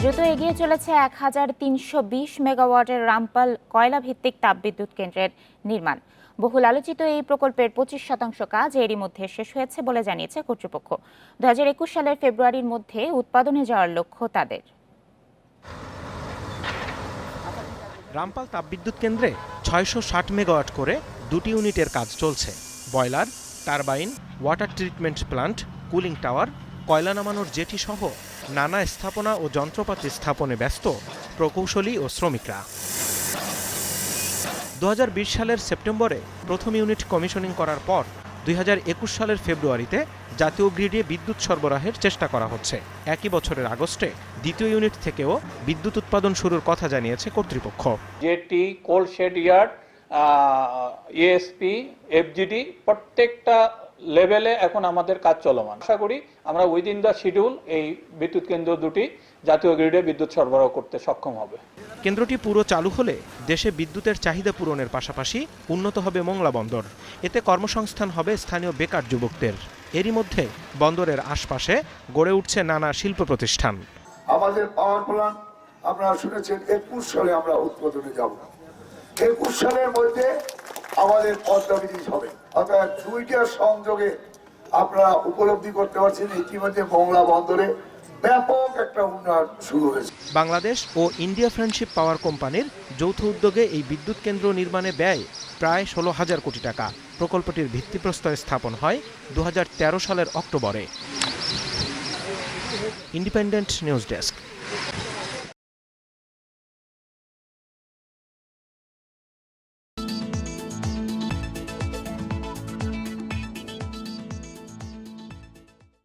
দ্রুত এগিয়ে চলেছে এক হাজার তিনশো বিশ মেগাওয়াটের রামপাল কয়লা ভিত্তিক তাপবিদ্যুৎ কেন্দ্রের নির্মাণ। বহুল আলোচিত এই প্রকল্পের পঁচিশ শতাংশ কাজ এরই মধ্যে শেষ হয়েছে বলে জানিয়েছে কর্তৃপক্ষ। দু হাজার একুশ সালের ফেব্রুয়ারির মধ্যে উৎপাদনে যাওয়ার লক্ষ্য তাদের। রামপাল তাপবিদ্যুৎ কেন্দ্রে ছয়শো ষাট মেগাওয়াট করে দুটি ইউনিটের কাজ চলছে। Boiler turbine, water treatment plant, cooling tower, কয়লা নামানোর জেটি সহ নানা স্থাপনা ও যন্ত্রপাতি স্থাপনে ব্যস্ত, প্রকৌশলী ও শ্রমিকরা। দু হাজার বিশ সালের সেপ্টেম্বরে প্রথম ইউনিট কমিশনিং করার পর দুই হাজার একুশ সালের ফেব্রুয়ারিতে জাতীয় গ্রিডে বিদ্যুৎ সরবরাহের চেষ্টা করা হচ্ছে। একই বছরের আগস্টে দ্বিতীয় ইউনিট থেকেও বিদ্যুৎ উৎপাদন শুরুর কথা জানিয়েছে কর্তৃপক্ষ। Jetty coal shed yard ESP FGD প্রত্যেকটা লেভেলে এখন আমাদের কাজ চলমান। আশা করি আমরা উইদিন দ্য শিডিউল এই বিদ্যুৎ কেন্দ্র দুটি জাতীয় গ্রিডে বিদ্যুৎ সরবরাহ করতে সক্ষম হবে। কেন্দ্রটি পুরো চালু হলে দেশে বিদ্যুতের চাহিদা পূরণের পাশাপাশি উন্নত হবে মংলা বন্দর। এতে কর্মসংস্থান হবে স্থানীয় বেকার যুবকদের। এরই মধ্যে বন্দরের আশপাশে গড়ে উঠছে নানা শিল্প প্রতিষ্ঠান। আমাদের পাওয়ার প্ল্যান্ট আপনারা শুনেছেন একুশ সালে আমরা উৎপাদনে যাব। একুশ সালের মধ্যে আমাদের পদ্মা ব্রিজ হবে। অর্থাৎ দুইটার সংযোগে আপনারা উপলব্ধি করতে পারছেন। ইতিমধ্যে মংলা বন্দরে ব্যাপক একটা উন্নয়ন শুরু হয়েছে। বাংলাদেশ ও ইন্ডিয়া ফ্রেন্ডশিপ পাওয়ার কোম্পানির যৌথ উদ্যোগে এই বিদ্যুৎ কেন্দ্র নির্মাণে ব্যয় প্রায় ষোলো হাজার কোটি টাকা। প্রকল্পটির ভিত্তিপ্রস্তর স্থাপন হয় দু হাজার তেরো সালের অক্টোবরে। Independent news desk.